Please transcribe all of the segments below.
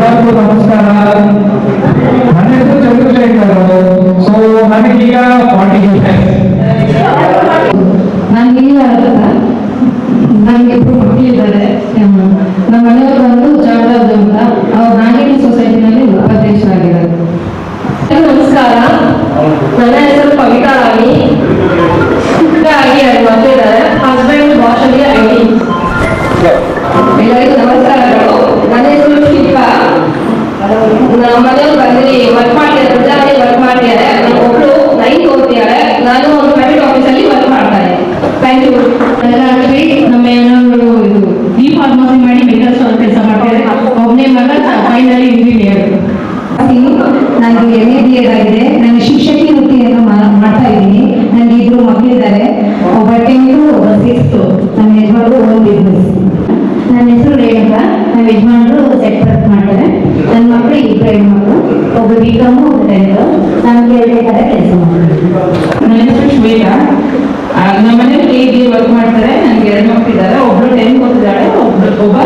ಎಲ್ಲರಿಗೂ ನಮಸ್ಕಾರ. ನನ್ನ ಹೆಸರು ಚಂದ್ರಶೇಖರ್ ಸೊ ನನಗೀಗ ಫಾರ್ಟಿ ನನಗೆ ಈಗ ನನಗೆ ಇಬ್ಬರು ಮಕ್ಕಳಿದ್ದಾರೆ ನಮ್ಮ ಮನೆಯವರು ಬಂದು ಜಾಗರಾಜ್ ಅಂತ. ಅವ್ರು ನಾಗೇಳಿ ಸೊಸೈಟಿನಲ್ಲಿ ಉಪಾಧ್ಯಕ್ಷರಾಗಿದ್ದಾರೆ. ನಮಸ್ಕಾರ. ನನ್ನ ಹೆಸರು ಕವಿತಾ ಮನೆಯವ್ರು ಬಂದು ವರ್ಕ್ ಮಾಡ್ತಾರೆ ಪ್ರಜಾಪತಿ ವರ್ಕ್ ಮಾಡ್ತಿದ್ದಾರೆ. ನಮ್ಮ ಒಬ್ಳು ನೈನ್ ಓದ್ತಿದ್ದಾರೆ. ನಾನು ಒಂದು ಪ್ರೈವೇಟ್ ಆಫೀಸಲ್ಲಿ ವರ್ಕ್ ಮಾಡ್ತಾರೆ ಥ್ಯಾಂಕ್ ಯು ನಮ್ಮ ಏನಾದ್ರು ಇದು ಡಿ ಫಾರ್ಮಸಿ ಮಾಡಿ ಮೆಡಿಕಲ್ ಸ್ಟೋರ್ ಕೆಲಸ ಮಾಡ್ತಾರೆ ಒಬ್ಬನೇ ಮಗ ಫೈನಲಿ ಇಂಜಿನಿಯರ್ ನಾನು ಎಂ ಎ ಬಿ ಎಡ್ ಆಗಿದೆ. ನಾನು ಶಿಕ್ಷಕಿ ವೃತ್ತಿಯನ್ನು ಮಾಡ್ತಾ ಇದ್ದೀನಿ. ನನಗೆ ಇಬ್ಬರು ಮಕ್ಕಳಿದ್ದಾರೆ ಒಬ್ಬ ಟೆಂತು ಒಬ್ಬ ಸಿಕ್ಸ್ತು ನನ್ನ ಯಜಮಾನರು ಓನ್ ಬಿಸ್ನೆಸ್ ನನ್ನ ಹೆಸರು ರೇಣುಕಾ. ನಮ್ಮ ಯಜಮಾನರು ಬಿ ಕಾಮು ನಾನು ಕೇಳಬೇಕಾದ ಕೆಲಸ ಮಾಡ್ತಾರೆ ನನ್ನ ಹೆಸರು ಶ್ವೇತಾ ನಮ್ಮ ಬಿ ವರ್ಕ್ ಮಾಡ್ತಾರೆ ನನಗೆ ಎರಡು ಮಕ್ಕಳಿದ್ದಾರೆ ಒಬ್ಳು ಟೆಂತ್ ಓದ್ತಿದ್ದಾಳೆ ಒಬ್ಳು ಒಬ್ಬ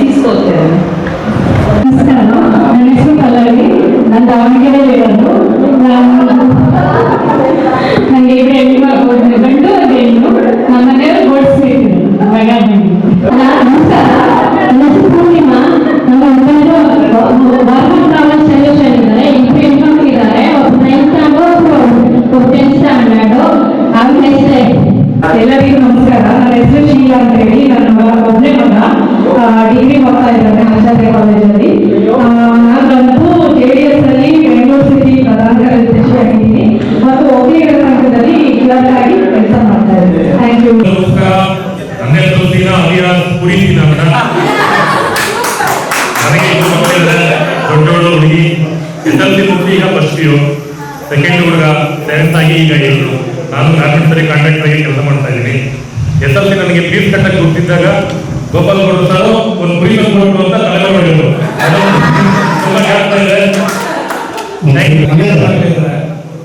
ಸಿಕ್ಸ್ ಓದ್ತಿದ್ದಾನೆ ನಮಸ್ಕಾರ ನನ್ನ ಹೆಸರು ಪಲ್ಲವಿ ನಾನು ದಾವಣಗೆರೆ ಇರೋದು ನನಗೆ ಇಬ್ಬರು ಹೆಣ್ಣು ಗಂಡು ಒಂದು ಹೆಣ್ಣು ನಮ್ಮ ಮನೆಯವರು ಗೋಡ್ಸ್ಬೇಕು. ಮಗ ನಮಸ್ಕಾರ. ನನ್ನ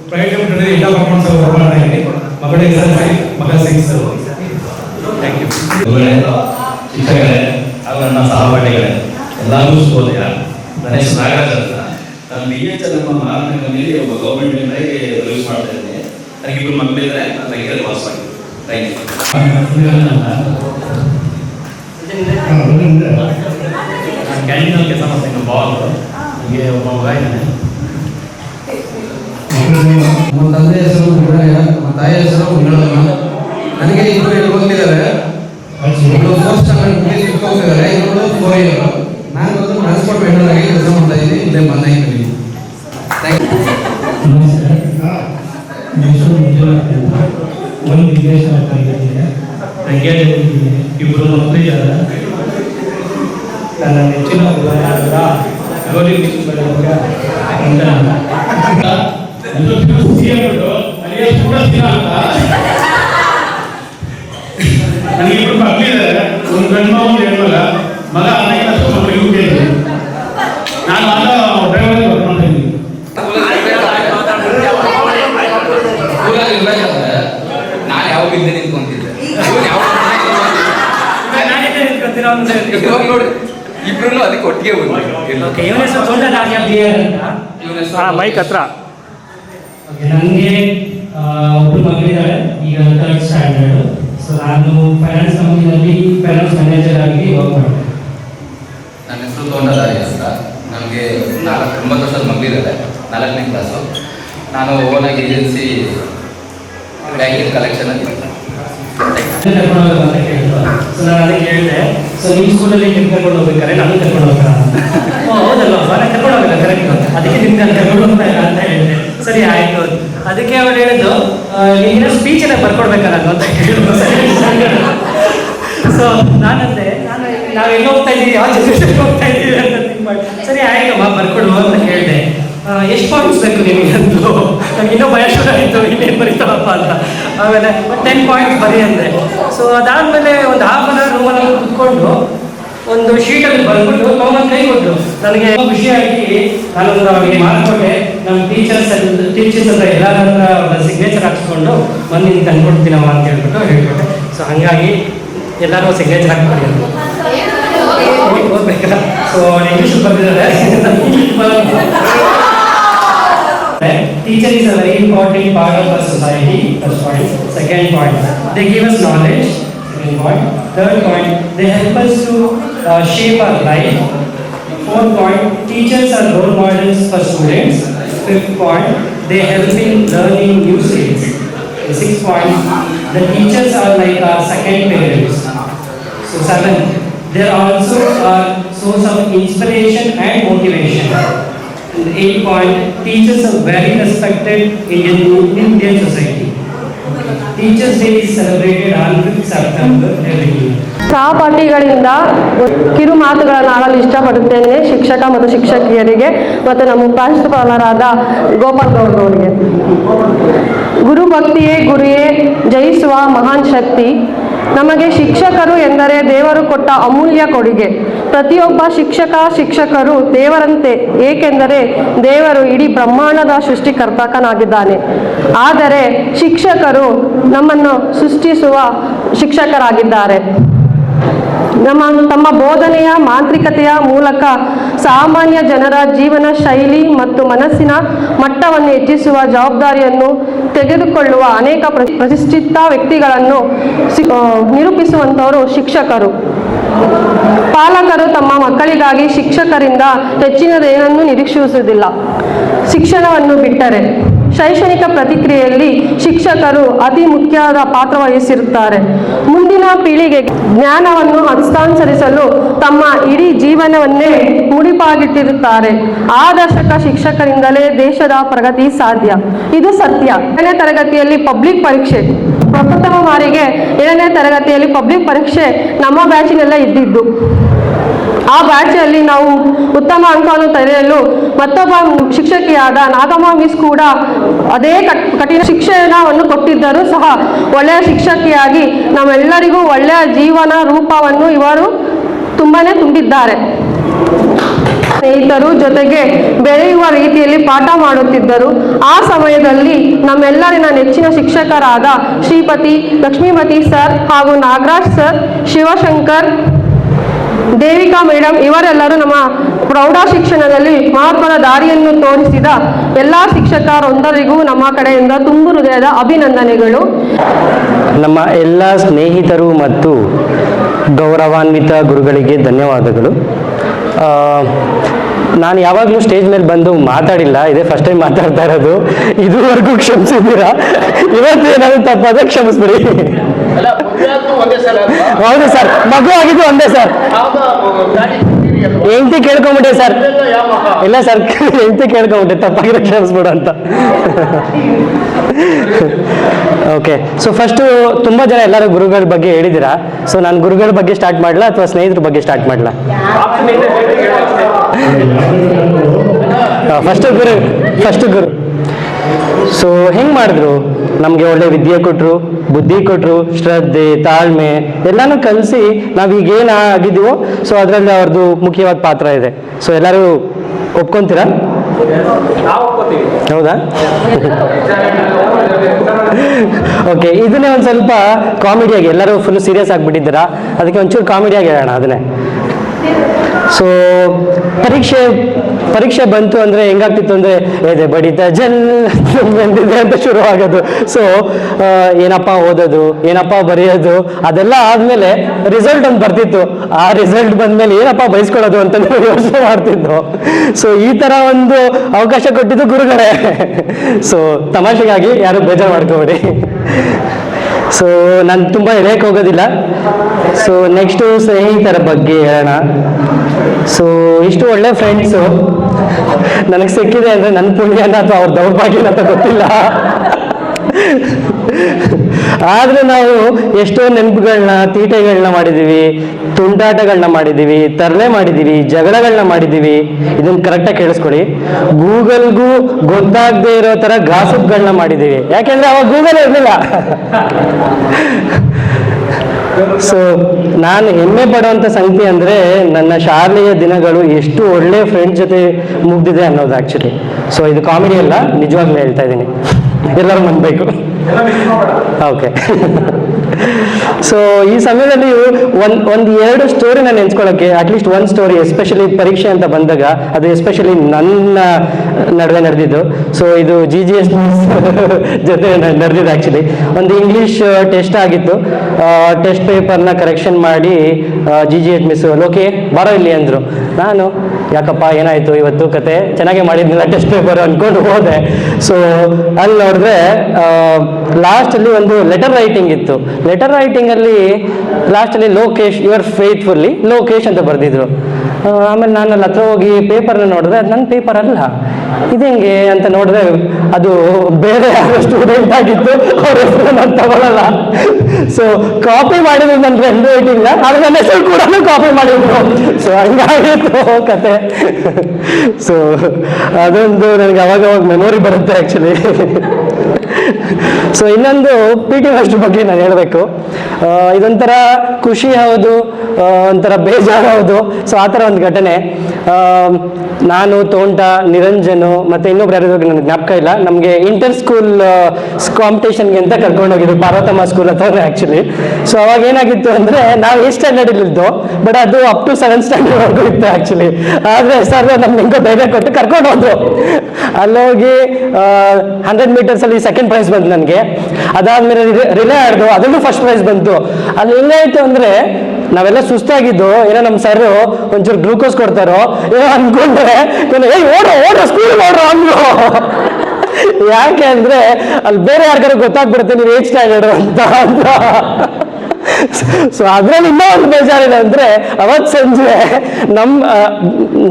ಪ್ರೈವೇಟ್ ಕಂಪನಿ ಎಲ್ಲ ಪರ್ಫಾರ್ಮೆನ್ಸ್ ವರ್ಕ್ ಮಾಡ್ತಾ ಇದ್ದೀನಿ ಮಗಳಿಗೆ ಮಗ ಸಿಕ್ಸ್ ಥ್ಯಾಂಕ್ ಯು ಗುರುಗಳೇ ಶಿಕ್ಷಕರೇ ಹಾಗೂ ನನ್ನ ಸಹಪಾಠಿಗಳೇ ಎಲ್ಲರಿಗೂ ಶುಭೋದಯ ನನ್ನ ಹೆಸರು ನಾಗರಾಜ್ ಅಂತ ನಾನು ಬಿ ಎಚ್ ಎಲ್ ನಮ್ಮ ಮಾರಣ ಕಂಪನಿಯಲ್ಲಿ ಒಬ್ಬ ಗೌರ್ಮೆಂಟ್ ಎಂಪ್ಲಾಯಿ ರಿಲೀಸ್ ಮಾಡ್ತಾ ಇದ್ದೀನಿ ನನಗೆ ಇಬ್ಬರು ಮಕ್ಕಳಿದ್ದಾರೆ ನನ್ನ ಎರಡು ವಾಸವಾಗಿದೆ ಥ್ಯಾಂಕ್ ಯು ಕ್ಯಾಂಟೀನಲ್ಲಿ ಕೆಲಸ ಮಾಡ್ತೀನಿ ನಮ್ಮ ಬಾಲ್ ನನಗೆ ಒಬ್ಬ ಮಗ ಇದ್ದಾನೆ ನಮ್ಮ ತಂದೆ ಹೆಸರು ಗುರುರಾಯ ನಮ್ಮ ತಾಯಿ ಹೆಸರು ಗುಂಡಳಮ್ಮ ನನಗೆ ಇಬ್ಬರು ಮಕ್ಕಳಿದ್ದಾರೆ ಒಬ್ಬಳು ಫೋರ್ತ್ ಸ್ಟ್ಯಾಂಡರ್ಡ್ ಮುಗಿಸಿ ಹೋಗ್ತಿದ್ದಾರೆ ಇನ್ನೊಬ್ಳು ಫೋರ್ ಇಯರ್ ನಾನು ಒಂದು ಟ್ರಾನ್ಸ್ಪೋರ್ಟ್ ವೆಂಡರ್ ಆಗಿ ಕೆಲಸ ಮಾಡ್ತಾ ಇದ್ದೀನಿ ಇಲ್ಲೇ ಬಂದಾಯಿದ್ದೀನಿ ಥ್ಯಾಂಕ್ ಯು ಒಂದು ಇದ್ದೀನಿ ಇಬ್ಬರು ಮಕ್ಕಳಿದ್ದಾರೆ ನನ್ನ ನೆಚ್ಚಿನ ಗೌರಿ ಅಂತ ಇಬ್ಬರು ಒಂದು ಗಂಡು ಮಗ ಒಂದು ಹೆಣ್ಣು ಮಗ ಮಗ ಹತ್ತನೇ ಕ್ಲಾಸ್ ಮಕ್ಕಳು ಯು ಕೆ ನಾನು ಆಗ ಡ್ರೈವರ್ ವರ್ಕ್ ಮಾಡ್ತಾ ಇದ್ದೀನಿ ನಾನು ಯಾವಾಗ ಹಿಂದೆ ನಿಂತ್ಕೊಂತಿದ್ದೆ ನೋಡಿ ಇಬ್ರು ಅದಕ್ಕೆ ಒಟ್ಟಿಗೆ ಓಕೆ ಇವನ ಹೆಸರು ತೋಂಡರಾಜ ಬಿ ಆರ್ ಅಂತ ಮೈಕ್ ಹತ್ರ ನನಗೆ ಒಬ್ಬರು ಮಗಳಿದ್ದಾರೆ ಈಗ ಥರ್ಡ್ ಸ್ಟ್ಯಾಂಡರ್ಡ್ ಸೊ ನಾನು ಫೈನಾನ್ಸ್ ಕಂಪನಿಯಲ್ಲಿ ಫೈನಾನ್ಸ್ ಮ್ಯಾನೇಜರ್ ಆಗಿ ವರ್ಕ್ ಮಾಡ್ತೇನೆ ನನ್ನ ಹೆಸರು ತೋಂಡದಾರಿ ಅಂತ. ನನಗೆ ನಾಲ್ಕು, ಒಂಬತ್ತು ವರ್ಷದ ಮಗಳಿದ್ದಾರೆ ನಾಲ್ಕನೇ ಕ್ಲಾಸು ನಾನು ಓನಾಗಿ ಏಜೆನ್ಸಿ ಬ್ಯಾಂಕಿಂಗ್ ಕಲೆಕ್ಷನ್ ಸೊ ನಾನು ಅದಕ್ಕೆ ಹೇಳಿದೆ ಸೊ ನಿಮ್ಮ ಸ್ಕೂಲಲ್ಲಿ ನಿಮ್ಗೆ ಕರ್ಕೊಂಡು ಹೋಗ್ಬೇಕಾದ್ರೆ ನಾನು ಕರ್ಕೊಂಡು ಹೋಗ್ತಾ ಹೌದಲ್ವಾ ನಾನು ಕರ್ಕೊಂಡು ಹೋಗಲ್ಲ ಕರೆಕ್ಟ್ ಅದಕ್ಕೆ ನಿಮ್ಗೆ ನಾನು ಇಲ್ಲ ಅಂತ ಹೇಳಿದೆ ಸರಿ, ಆಯ್ತು. ಅದಕ್ಕೆ ಅವ್ರು ಹೇಳಿದ್ದು ನೀನು ಸ್ಪೀಚ್ ಎಲ್ಲ ಬರ್ಕೊಡ್ಬೇಕಲ್ಲ ಅಂತ ಹೇಳಿದ್ರು ಸೊ ನಾನಂದೆ ನಾನು ನಾವು ಎಲ್ಲಿ ಹೋಗ್ತಾ ಇದ್ದೀವಿ ಯಾವ ಹೋಗ್ತಾ ಇದ್ದೀವಿ ಅಂತ think ಮಾಡಿ ಸರಿ ಆಯ್ತಮ್ಮ ಬರ್ಕೊಡು ಅಂತ ಹೇಳಿದೆ ಎಷ್ಟು ಪಾಯಿಂಟ್ಸ್ ಬೇಕು ನಿಮಗೆ ಅಂದ್ರು ನನಗೆ ಇನ್ನೂ ಭಯ ಶುರು ಆಯಿತು ಇನ್ನೇನು ಅಂತ ಆಮೇಲೆ ಟೆನ್ ಪಾಯಿಂಟ್ಸ್ ಬರೀ ಅಂದರೆ ಸೊ ಅದಾದಮೇಲೆ ಒಂದು ಹಾಫ್ ಅನ್ ಅವರ್ ರೂಮಲ್ಲಿ ಕುತ್ಕೊಂಡು ಒಂದು ಶೀಟಲ್ಲಿ ಬರ್ಬಿಟ್ಟು ತೊಗೊಂಡು ಕೈ ಕೊಟ್ಟರು ನನಗೆ ಖುಷಿಯಾಗಿ ನಾನೊಂದು ಅವರಿಗೆ ಮಾಡಿಕೊಟ್ಟೆ. ನಮ್ಮ ಟೀಚರ್ಸ್ ಟೀಚರ್ಸ್ ಹತ್ರ ಎಲ್ಲರ ಸಿಗ್ನೇಚರ್ ಹಾಕ್ಸ್ಕೊಂಡು ಬಂದು ನಿಂಗೆ ತಂದ್ಕೊಡ್ತೀನಮ್ಮ ಅಂತ ಹೇಳ್ಬಿಟ್ಟು ಹೇಳ್ಕೊಟ್ಟೆ. ಸೊ ಹಾಗಾಗಿ ಎಲ್ಲರೂ ಸಿಗ್ನೇಚರ್ ಹಾಕ್ಕೊಂಡು ಓದ್ಬೇಕಲ್ಲ? So English Right? Teacher is a very important part of our society. First point. Second point, they give us knowledge. Second point. Third point, they help us to uh, shape our life. Fourth point, teachers are role models for students. Fifth point, they help in learning new skills. Sixth point, the teachers are like our second parents. So seventh. they are also a source of inspiration and motivation. And eighth point, teachers are very respected in Indian, society. Teachers Day is celebrated on 5th September every year. ಸಹಪಾಠಿಗಳಿಂದ ಕಿರು ಮಾತುಗಳನ್ನು ಆಡಲು ಇಷ್ಟಪಡುತ್ತೇನೆ ಶಿಕ್ಷಕ ಮತ್ತು ಶಿಕ್ಷಕಿಯರಿಗೆ ಮತ್ತು ನಮ್ಮ ಪ್ರಾಂಶುಪಾಲರಾದ ಗೋಪಾಲ್ ಗೌಡ್ರವರಿಗೆ ಗುರು ಭಕ್ತಿಯೇ ಗುರಿಯೇ ಜಯಿಸುವ ಮಹಾನ್ ಶಕ್ತಿ ನಮಗೆ ಶಿಕ್ಷಕರು ಎಂದರೆ ದೇವರು ಕೊಟ್ಟ ಅಮೂಲ್ಯ ಕೊಡುಗೆ. ಪ್ರತಿಯೊಬ್ಬ ಶಿಕ್ಷಕ, ಶಿಕ್ಷಕರು ದೇವರಂತೆ, ಏಕೆಂದರೆ ದೇವರು ಇಡೀ ಬ್ರಹ್ಮಾಂಡದ ಸೃಷ್ಟಿಕರ್ತಕನಾಗಿದ್ದಾನೆ. ಆದರೆ ಶಿಕ್ಷಕರು ನಮ್ಮನ್ನು ಸೃಷ್ಟಿಸುವ ಶಿಕ್ಷಕರಾಗಿದ್ದಾರೆ. ನಮ್ಮ, ತಮ್ಮ ಬೋಧನೆಯ ಮಾಂತ್ರಿಕತೆಯ ಮೂಲಕ ಸಾಮಾನ್ಯ ಜನರ ಜೀವನ ಶೈಲಿ ಮತ್ತು ಮನಸ್ಸಿನ ಮಟ್ಟವನ್ನು ಹೆಚ್ಚಿಸುವ ಜವಾಬ್ದಾರಿಯನ್ನು ತೆಗೆದುಕೊಳ್ಳುವ ಅನೇಕ ಪ್ರ- ಪ್ರತಿಷ್ಠಿತ ವ್ಯಕ್ತಿಗಳನ್ನು ನಿರೂಪಿಸುವಂತವರು ಶಿಕ್ಷಕರು. ಪಾಲಕರು ತಮ್ಮ ಮಕ್ಕಳಿಗಾಗಿ ಶಿಕ್ಷಕರಿಂದ ಹೆಚ್ಚಿನದೇನನ್ನು ನಿರೀಕ್ಷಿಸುವುದಿಲ್ಲ. ಶಿಕ್ಷಣವನ್ನು ಬಿಟ್ಟರೆ. ಶೈಕ್ಷಣಿಕ ಪ್ರತಿಕ್ರಿಯೆಯಲ್ಲಿ ಶಿಕ್ಷಕರು ಅತಿ ಮುಖ್ಯವಾದ ಪಾತ್ರ ವಹಿಸಿರುತ್ತಾರೆ. ಮುಂದಿನ ಪೀಳಿಗೆ ಜ್ಞಾನವನ್ನು ಹಸ್ತಾಂತರಿಸಲು ತಮ್ಮ ಇಡೀ ಜೀವನವನ್ನೇ ಮುಡಿಪಾಗಿಟ್ಟಿರುತ್ತಾರೆ. ಆದರ್ಶಕ ಶಿಕ್ಷಕರಿಂದಲೇ ದೇಶದ ಪ್ರಗತಿ ಸಾಧ್ಯ. ಇದು ಸತ್ಯ. ಎರಡನೇ ತರಗತಿಯಲ್ಲಿ ಪಬ್ಲಿಕ್ ಪರೀಕ್ಷೆ. ಪ್ರಪ್ರಥಮ ಬಾರಿಗೆ ಏಳನೇ ತರಗತಿಯಲ್ಲಿ ಪಬ್ಲಿಕ್ ಪರೀಕ್ಷೆ ನಮ್ಮ ಬ್ಯಾಚಿನೆಲ್ಲ ಇದ್ದಿದ್ದು. ಆ ಬ್ಯಾಚಲ್ಲಿ ನಾವು ಉತ್ತಮ ಅಂಕವನ್ನು ತೆರೆಯಲು ಮತ್ತೊಬ್ಬ ಶಿಕ್ಷಕಿಯಾದ ನಾಗಮ್ಮ ಮಿಸ್ ಕೂಡ ಅದೇ ಕಠಿಣ ಶಿಕ್ಷಣವನ್ನು ಕೊಟ್ಟಿದ್ದರೂ ಸಹ ಒಳ್ಳೆಯ ಶಿಕ್ಷಕಿಯಾಗಿ ನಮ್ಮೆಲ್ಲರಿಗೂ ಒಳ್ಳೆಯ ಜೀವನ ರೂಪವನ್ನು ಇವರು ತುಂಬಾನೇ ತುಂಬಿದ್ದಾರೆ. ಸ್ನೇಹಿತರು ಜೊತೆಗೆ ಬೆಳೆಯುವ ರೀತಿಯಲ್ಲಿ ಪಾಠ ಮಾಡುತ್ತಿದ್ದರು. ಆ ಸಮಯದಲ್ಲಿ ನಮ್ಮೆಲ್ಲರಿನ ನೆಚ್ಚಿನ ಶಿಕ್ಷಕರಾದ ಶ್ರೀಪತಿ, ಲಕ್ಷ್ಮೀಪತಿ ಸರ್ ಹಾಗೂ ನಾಗರಾಜ್ ಸರ್, ಶಿವಶಂಕರ್, ದೇವಿಕಾ ಮೇಡಮ್ ಇವರೆಲ್ಲರೂ ನಮ್ಮ ಪ್ರೌಢ ಶಿಕ್ಷಣದಲ್ಲಿ ಮಹತ್ವದ ದಾರಿಯನ್ನು ತೋರಿಸಿದ ಎಲ್ಲ ಶಿಕ್ಷಕರೊಂದರಿಗೂ ನಮ್ಮ ಕಡೆಯಿಂದ ತುಂಬು ಹೃದಯದ ಅಭಿನಂದನೆಗಳು. ನಮ್ಮ ಎಲ್ಲ ಸ್ನೇಹಿತರು ಮತ್ತು ಗೌರವಾನ್ವಿತ ಗುರುಗಳಿಗೆ ಧನ್ಯವಾದಗಳು. ನಾನು ಯಾವಾಗಲೂ ಸ್ಟೇಜ್ ಮೇಲೆ ಬಂದು ಮಾತಾಡಿಲ್ಲ ಇದೇ ಫಸ್ಟ್ ಟೈಮ್ ಮಾತಾಡ್ತಾ ಇರೋದು. ಇದುವರೆಗೂ ಕ್ಷಮಿಸಿದ್ದೀರಾ? ಇವತ್ತು ಏನಾದ್ರು ತಪ್ಪಾದ ಕ್ಷಮಿಸ್ಬಿಡಿ. ಹೌದು ಸರ್ ಮಗು ಆಗಿದ್ದು ಒಂದೇ ಸರ್. ಹೆಂಡತಿ ಕೇಳ್ಕೊಂಬಿಟ್ಟೆ ಸರ್. ಇಲ್ಲ ಸರ್ ಹೆಂಡತಿ ಕೇಳ್ಕೊಂಬಿಟ್ಟೆ ತಪ್ಪಾಗಿರೋ ಕ್ಷಮಿಸ್ಬಿಡು ಅಂತ. ಓಕೆ ಸೊ ಫಸ್ಟು ತುಂಬ ಜನ ಎಲ್ಲರೂ ಗುರುಗಳ ಬಗ್ಗೆ ಹೇಳಿದ್ದೀರಾ? ಸೊ ನಾನು ಗುರುಗಳ ಬಗ್ಗೆ ಸ್ಟಾರ್ಟ್ ಮಾಡಲಾ ಅಥವಾ ಸ್ನೇಹಿತರ ಬಗ್ಗೆ ಸ್ಟಾರ್ಟ್ ಮಾಡಲಾ? ಫಸ್ಟ್ ಗುರು ಫಸ್ಟ್ ಗುರು. ಸೊ ಹೆಂಗೆ ಮಾಡಿದ್ರು? ನಮಗೆ ಒಳ್ಳೆ ವಿದ್ಯೆ ಕೊಟ್ಟರು ಬುದ್ಧಿ ಕೊಟ್ಟರು ಶ್ರದ್ಧೆ, ತಾಳ್ಮೆ ಎಲ್ಲನೂ ಕಲಿಸಿ ನಾವು ಈಗ ಏನು ಆಗಿದ್ದೀವೋ ಸೊ ಅದರಲ್ಲಿ ಅವ್ರದ್ದು ಮುಖ್ಯವಾದ ಪಾತ್ರ ಇದೆ. ಸೊ ಎಲ್ಲರೂ ಒಪ್ಕೊಂತೀರಾ? ಹೌದಾ? ಓಕೆ ಇದನ್ನೇ ಒಂದು ಸ್ವಲ್ಪ ಕಾಮಿಡಿಯಾಗಿ ಎಲ್ಲರೂ ಫುಲ್ ಸೀರಿಯಸ್ ಆಗಿಬಿಟ್ಟಿದ್ದೀರಾ? ಅದಕ್ಕೆ ಒಂಚೂರು ಕಾಮಿಡಿಯಾಗಿ ಹೇಳೋಣ, ಅದನ್ನೇ. ಸೊ ಪರೀಕ್ಷೆ ಪರೀಕ್ಷೆ ಬಂತು ಅಂದರೆ ಹೆಂಗಾಗ್ತಿತ್ತು ಅಂದರೆ ಎದೆ ಬಡಿತ ಜಲ್ ಬಂದಿದೆ ಅಂತ ಶುರು ಆಗೋದು. ಸೊ ಏನಪ್ಪ ಓದೋದು, ಏನಪ್ಪ ಬರೆಯೋದು, ಅದೆಲ್ಲ ಆದಮೇಲೆ ರಿಸಲ್ಟ್ ಒಂದು ಬರ್ತಿತ್ತು. ಆ ರಿಸಲ್ಟ್ ಬಂದಮೇಲೆ ಏನಪ್ಪ ಬಯಸ್ಕೊಳ್ಳೋದು ಅಂತ ಯೋಚನೆ ಮಾಡ್ತಿದ್ದು ಸೊ ಈ ಥರ ಒಂದು ಅವಕಾಶ ಕೊಟ್ಟಿದ್ದು ಗುರುಗಳೇ. ಸೊ ತಮಾಷೆಗಾಗಿ ಯಾರು ಬೇಜಾರು ಮಾಡ್ಕೋಬೇಡಿ. ಸೊ ನಾನು ತುಂಬ ಎಳೆಯಕ್ಕೆ ಹೋಗೋದಿಲ್ಲ. ಸೊ ನೆಕ್ಸ್ಟು ಸ್ನೇಹಿತರ ಬಗ್ಗೆ ಹೇಳೋಣ. ಸೊ ಇಷ್ಟು ಒಳ್ಳೆ ಫ್ರೆಂಡ್ಸು ನನಗೆ ಸಿಕ್ಕಿದೆ ಅಂದರೆ ನನ್ನ ಪುಣ್ಯನ ಅಥವಾ ಅವ್ರ ದೌರ್ಭಾಗ್ಯನ ಅಂತ ಗೊತ್ತಿಲ್ಲ. ಆದ್ರೆ ನಾವು ಎಷ್ಟೋ ನೆನಪುಗಳನ್ನ ತೀಟೆಗಳನ್ನ ಮಾಡಿದೀವಿ ತುಂಟಾಟಗಳನ್ನ ಮಾಡಿದೀವಿ, ತರಲೆ ಮಾಡಿದೀವಿ ಜಗಳಗಳನ್ನ ಮಾಡಿದೀವಿ. ಇದನ್ನ ಕರೆಕ್ಟಾಗಿ ಕೇಳಿಸ್ಕೊಡಿ. ಗೂಗಲ್ಗೂ ಗೊತ್ತಾಗದೆ ಇರೋ ಥರ ಗಾಸಪ್ಗಳನ್ನ ಮಾಡಿದೀವಿ. ಯಾಕೆಂದ್ರೆ ಅವಾಗ ಗೂಗಲ್ ಇರಲಿಲ್ಲ. ಸೊ ನಾನು ಹೆಮ್ಮೆ ಪಡುವಂಥ ಸಂಗತಿ ಅಂದರೆ ನನ್ನ ಶಾಲೆಯ ದಿನಗಳು ಎಷ್ಟು ಒಳ್ಳೆ ಫ್ರೆಂಡ್ ಜೊತೆ ಮುಗ್ದಿದೆ ಅನ್ನೋದು ಆ್ಯಕ್ಚುಲಿ ಸೊ ಇದು ಕಾಮಿಡಿ ಅಲ್ಲ, ನಿಜವಾಗ್ಲೂ ಹೇಳ್ತಾ ಇದ್ದೀನಿ. ಎಲ್ಲರೂ ನಂಬಬೇಕು ಓಕೆ ಸೊ ಈ ಸಮಯದಲ್ಲಿ ಒಂದು ಒಂದು ಎರಡು ಸ್ಟೋರಿನ ನೆನ್ಸ್ಕೊಳ್ಳೋಕ್ಕೆ ಅಟ್ಲೀಸ್ಟ್ ಒಂದು ಸ್ಟೋರಿ ಎಸ್ಪೆಷಲಿ ಪರೀಕ್ಷೆ ಅಂತ ಬಂದಾಗ, ಅದು ಎಸ್ಪೆಷಲಿ ನನ್ನ ನಡುವೆ ನಡೆದಿದ್ದು. ಸೊ ಇದು ಜಿ ಜಿ ಎಸ್ ಜೊತೆ ನಡೆದಿದ್ದು ಆ್ಯಕ್ಚುಲಿ ಒಂದು ಇಂಗ್ಲೀಷ್ ಟೆಸ್ಟ್ ಆಗಿತ್ತು. ಟೆಸ್ಟ್ ಪೇಪರ್ನ ಕರೆಕ್ಷನ್ ಮಾಡಿ ಜಿ ಜಿ ಎಸ್ ಮಿಸ್ ಲೋಕೆ ಬರೋ ಇಲ್ಲಿ ಅಂದರು. ನಾನು, ಯಾಕಪ್ಪ, ಏನಾಯಿತು ಇವತ್ತು ಕತೆ? ಚೆನ್ನಾಗೇ ಮಾಡಿದ್ನಿಲ್ಲ ಟೆಸ್ಟ್ ಪೇಪರ್ ಅಂದ್ಕೊಂಡು ಹೋದೆ. ಸೊ ಅಲ್ಲಿ ನೋಡಿದ್ರೆ ಲಾಸ್ಟಲ್ಲಿ ಒಂದು ಲೆಟರ್ ರೈಟಿಂಗ್ ಇತ್ತು. ಲೆಟರ್ ರೈಟಿಂಗಲ್ಲಿ ಲಾಸ್ಟಲ್ಲಿ ಲೋಕೇಶ್ ಯುವರ್ ಫೇತ್ಫುಲ್ಲಿ ಲೋಕೇಶ್ ಅಂತ ಬರೆದಿದ್ರು. ಆಮೇಲೆ ನಾನು ಅಲ್ಲಿ ಹತ್ರ ಹೋಗಿ ಪೇಪರ್ನ ನೋಡಿದ್ರೆ, ಅದು ನನ್ನ ಪೇಪರ್ ಅಲ್ಲ. ಇದೆಂಗೆ ಅಂತ ನೋಡಿದ್ರೆ ಅದು ಬೇರೆ ಯಾರೋ ಸ್ಟೂಡೆಂಟ್ ಆಗಿತ್ತು, ಅವ್ರ ಹೆಸರು ನಾನು ತಗೊಳ್ಳಲ್ಲ ಸೊ ಕಾಪಿ ಮಾಡಿದ್ರು ನನ್ನ ಫ್ರೆಂಡ್ ಇಟ್ಟಿಲ್ಲ, ಆದ್ರೆ ನನ್ನ ಹೆಸರು ಕೂಡ ಕಾಪಿ ಮಾಡಿದ್ರು. ಸೊ ಹಂಗಾಗಿತ್ತು ಕತೆ. ಸೊ ಅದೊಂದು ನನಗೆ ಅವಾಗ ಅವಾಗ ಮೆಮೊರಿ ಬರುತ್ತೆ ಆ್ಯಕ್ಚುಲಿ ಸೊ ಇನ್ನೊಂದು ಪಿ ಟಿ ಮಾಸ್ಟರ್ ಬಗ್ಗೆ ನಾನು ಹೇಳಬೇಕು. ಇದೊಂಥರ ಖುಷಿ ಹೌದು ಒಂಥರ ಬೇಜಾರು ಹೌದು. ಸೊ ಆ ಥರ ಒಂದು ಘಟನೆ. ನಾನು, ತೋಂಟ, ನಿರಂಜನು ಮತ್ತು ಇನ್ನೊಬ್ರು ಯಾರು ನನಗೆ ಜ್ಞಾಪಕ ಇಲ್ಲ. ನಮಗೆ ಇಂಟರ್ ಸ್ಕೂಲ್ ಕಾಂಪಿಟೇಷನ್ಗೆ ಅಂತ ಕರ್ಕೊಂಡು ಹೋಗಿದ್ರು. ಪಾರ್ವತಮ್ಮ ಸ್ಕೂಲ್ ಹತ್ರನೇ ಆ್ಯಕ್ಚುಲಿ ಸೊ ಅವಾಗ ಏನಾಗಿತ್ತು ಅಂದರೆ ನಾವು ಏಟ್ ಸ್ಟ್ಯಾಂಡರ್ಡ್ ಇಲ್ಲಿದ್ದು ಬಟ್ ಅದು ಅಪ್ ಟು ಸೆವೆನ್ ಸ್ಟ್ಯಾಂಡರ್ಡ್ವರೆಗೂ ಇತ್ತು ಆ್ಯಕ್ಚುಲಿ ಆದರೆ ಸರ್ ನಮ್ಗೆ ಹೆಂಗೋ ಧೈರ್ಯ ಕೊಟ್ಟು ಕರ್ಕೊಂಡು ಹೋದ್ರು. ಅಲ್ಲೋಗಿ ಹಂಡ್ರೆಡ್ ಮೀಟರ್ಸಲ್ಲಿ ಸೆಕೆಂಡ್ ಪ್ರೈಸ್ ಬಂತು ನನಗೆ. ಅದಾದ್ಮೇಲೆ ರಿಲೇ ಆಡ್ದು, ಅದನ್ನು ಫಸ್ಟ್ ಪ್ರೈಸ್ ಬಂತು. ಅದು ಹೆಂಗಾಯ್ತು ಅಂದ್ರೆ ನಾವೆಲ್ಲ ಸುಸ್ತಾಗಿದ್ದು, ಏನೋ ನಮ್ಮ ಸರ್ ಒಂಚೂರು ಗ್ಲೂಕೋಸ್ ಕೊಡ್ತಾರೋ, ಏನೋ ಅನ್ಕೊಂಡ್ರೆ ಏಯ್ ಓಡೋ ಓಡೋ ಸ್ಕೂಲ್ ಮಾಡ್ರೋ ಅಂದ್ರು ಯಾಕೆ ಅಂದ್ರೆ ಅಲ್ಲಿ ಬೇರೆ ಯಾರಿಗಾರು ಗೊತ್ತಾಗ್ಬಿಡುತ್ತೆ, ನೀವು ಏಜ್ ಸ್ಟ್ಯಾಂಡರ್ಡ್ ಅಂತ ಅಂತ. ಸೊ ಅದ್ರಲ್ಲಿ ಇನ್ನೂ ಒಂದು ಬೇಜಾರಿದೆ ಅಂದ್ರೆ ಅವತ್ ಸಂಜೆ ನಮ್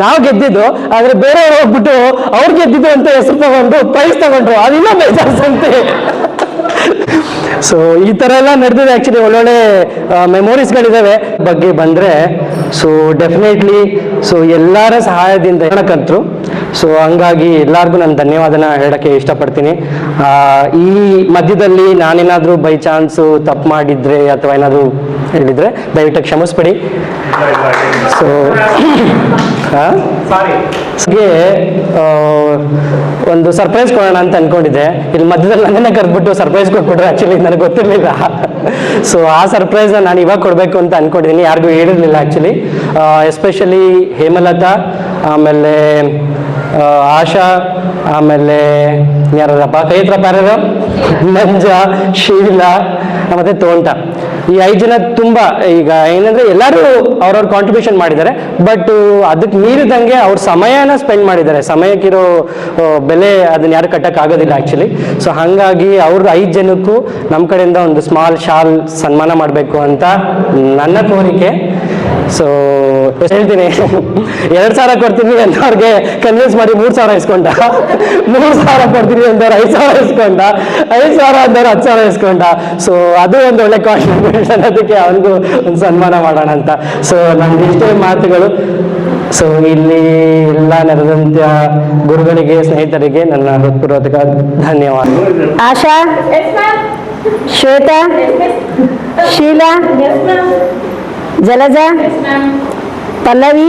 ನಾವ್ ಗೆದ್ದಿದ್ದು, ಆದ್ರೆ ಬೇರೆಯವ್ರು ಹೋಗ್ಬಿಟ್ಟು ಅವ್ರು ಗೆದ್ದಿದ್ದು ಅಂತ ಹೆಸರು ತಗೊಂಡು ಪ್ರೈಸ್ ತಗೊಂಡ್ರು. ಅದಿನ್ನೂ ಬೇಜಾರು ಸಂತೆ. ಸೊ ಈ ಥರ ಎಲ್ಲ ನಡೆದಿದೆ ಆ್ಯಕ್ಚುಲಿ ಒಳ್ಳೊಳ್ಳೆ ಮೆಮೊರೀಸ್ಗಳಿದ್ದಾವೆ ಬಗ್ಗೆ ಬಂದರೆ. ಸೊ ಡೆಫಿನೆಟ್ಲಿ ಸೊ ಎಲ್ಲರ ಸಹಾಯದಿಂದ ಹೇಳಕ್ಕಂತರು ಸೊ ಹಂಗಾಗಿ ಎಲ್ಲರಿಗೂ ನಾನು ಧನ್ಯವಾದನ ಹೇಳೋಕ್ಕೆ ಇಷ್ಟಪಡ್ತೀನಿ. ಆ, ಈ ಮಧ್ಯದಲ್ಲಿ ನಾನೇನಾದರೂ ಬೈ ಚಾನ್ಸು ತಪ್ಪು ಮಾಡಿದ್ರೆ ಅಥವಾ ಏನಾದರೂ ಹೇಳಿದರೆ ದಯವಿಟ್ಟು ಕ್ಷಮಿಸ್ಬಿಡಿ. ಸೊ ಒಂದು ಸರ್ಪ್ರೈಸ್ ಕೊಡೋಣ ಅಂತ ಅನ್ಕೊಂಡಿದ್ದೆ. ಇಲ್ಲಿ ಮಧ್ಯದಲ್ಲಿ ನನ್ನನ್ನೇ ಕರೆದ್ಬಿಟ್ಟು ಸರ್ಪ್ರೈಸ್ ಕೊಟ್ಬಿಟ್ರೆ ಆ್ಯಕ್ಚುಲಿ ನನಗೆ ಗೊತ್ತಿರಲಿಲ್ಲ. ಸೊ ಆ ಸರ್ಪ್ರೈಸ್ನ ನಾನು ಇವಾಗ ಕೊಡಬೇಕು ಅಂತ ಅನ್ಕೊಂಡಿದ್ದೀನಿ. ಯಾರಿಗೂ ಹೇಳಿರಲಿಲ್ಲ ಆ್ಯಕ್ಚುಲಿ ಎಸ್ಪೆಷಲಿ ಹೇಮಲತಾ ಆಮೇಲೆ ಆಶಾ, ಆಮೇಲೆ ಯಾರಪ್ಪ ಕೈತ್ರಪ್ಪ ಯಾರು ನಂಜ ಮಂಜ ಶೀಲಾ, ಮತ್ತೆ ತೋಂಟ. ಈ ಐದು ಜನ ತುಂಬ, ಈಗ ಏನಂದ್ರೆ ಎಲ್ಲರೂ ಅವ್ರವ್ರ ಕಾಂಟ್ರಿಬ್ಯೂಷನ್ ಮಾಡಿದ್ದಾರೆ. ಬಟ್ ಅದಕ್ಕೆ ಮೀರಿದಂಗೆ ಅವ್ರ ಸಮಯನ ಸ್ಪೆಂಡ್ ಮಾಡಿದ್ದಾರೆ. ಸಮಯಕ್ಕಿರೋ ಬೆಲೆ ಅದನ್ನ ಯಾರು ಕಟ್ಟಕ್ ಆಗೋದಿಲ್ಲ ಆ್ಯಕ್ಚುಲಿ ಸೊ ಹಾಗಾಗಿ ಅವ್ರ ಐದು ಜನಕ್ಕೂ ನಮ್ಮ ಕಡೆಯಿಂದ ಒಂದು ಸ್ಮಾಲ್ ಶಾಲ್ ಸನ್ಮಾನ ಮಾಡಬೇಕು ಅಂತ ನನ್ನ ಕೋರಿಕೆ. ಸೊ ಹೇಳ್ತೀನಿ? ಎರಡು ಸಾವಿರ ಕೊಡ್ತೀನಿ ಅಂತವ್ರಿಗೆ ಕನ್ವಿನ್ಸ್ ಮಾಡಿ ಮೂರು ಸಾವಿರ ಇಸ್ಕೊಂಡ. ಮೂರು ಸಾವಿರ ಕೊಡ್ತೀನಿ ಅಂತವ್ರು ಐದು ಸಾವಿರ ಇಸ್ಕೊಂಡ. ಐದು ಸಾವಿರ ಅಂತವ್ರು ಹತ್ತು ಸಾವಿರ ಇಸ್ಕೊಂಡ. ಸೊ ಅದು ಒಂದು ಒಳ್ಳೆ ಕಾಂಟ್ರಿಬ್ಯೂಷನ್ ಅದಕ್ಕೆ ಅವನಿಗೂ ಒಂದು ಸನ್ಮಾನ ಮಾಡೋಣ ಅಂತ. ಸೊ ನಮ್ಗೆ ಇಷ್ಟೇ ಮಾತುಗಳು. ಸೊ ಇಲ್ಲಿ ಎಲ್ಲ ನೆರೆದಂತ ಗುರುಗಳಿಗೆ ಸ್ನೇಹಿತರಿಗೆ ನನ್ನ ಹೃತ್ಪೂರ್ವಕ ಧನ್ಯವಾದ ಆಶಾ ಶ್ವೇತಾ ಶೀಲಾ జలజ పల్లవి